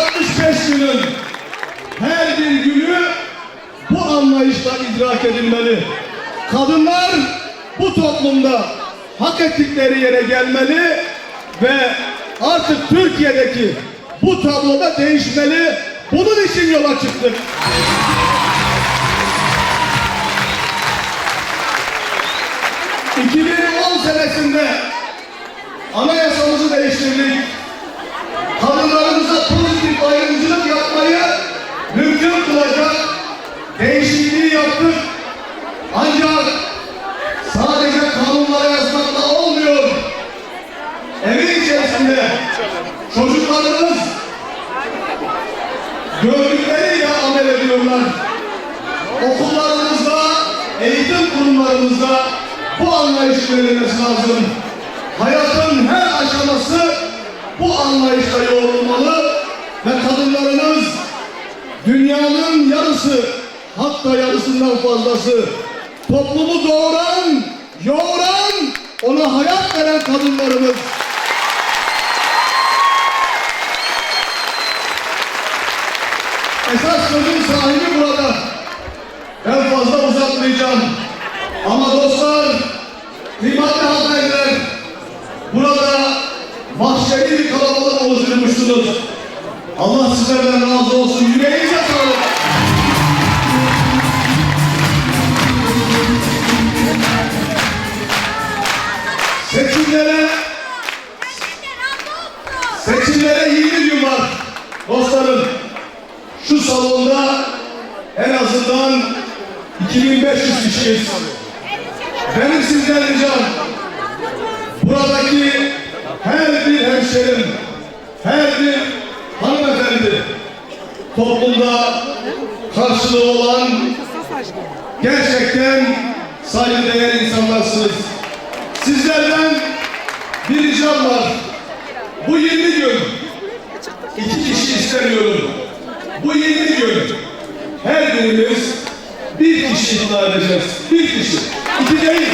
365 günün her bir günü bu anlayışla idrak edilmeli. Kadınlar bu toplumda hak ettikleri yere gelmeli ve artık Türkiye'deki bu tabloda değişmeli. Bunun için yola çıktık. ...2010 senesinde anayasamızı değiştirdik. Değişikliği yaptık. Ancak sadece kanunlara yazmakla olmuyor. Evin içerisinde çocuklarımız gördükleriyle amel ediyorlar. Okullarımızda, eğitim kurumlarımızda bu anlayış verilmesi lazım. Hayatın her aşaması bu anlayışla yoğrulmalı ve kadınlarımız dünyanın yarısı hatta yarısından fazlası toplumu doğuran, yoğuran, ona hayat veren kadınlarımız. Esas sözün sahibi burada. Ben fazla uzatmayacağım. Ama dostlar, kıymetli hanımefendiler, burada mahşeri bir kalabalık oluşturmuşsunuz. Allah sizlerden razı olsun. Yüreğinize Şu salonda en azından 2500 kişiyiz. Benim sizden ricam buradaki her bir hemşerim, her bir hanımefendi toplumda karşılığı olan gerçekten saygıdeğer insanlarsınız. Sizlerden bir ricam var. Bu 20 gün iki kişi istemiyorum. Bu 20 gün her birimiz bir kişi iddia edeceğiz. Bir kişi. İki değil.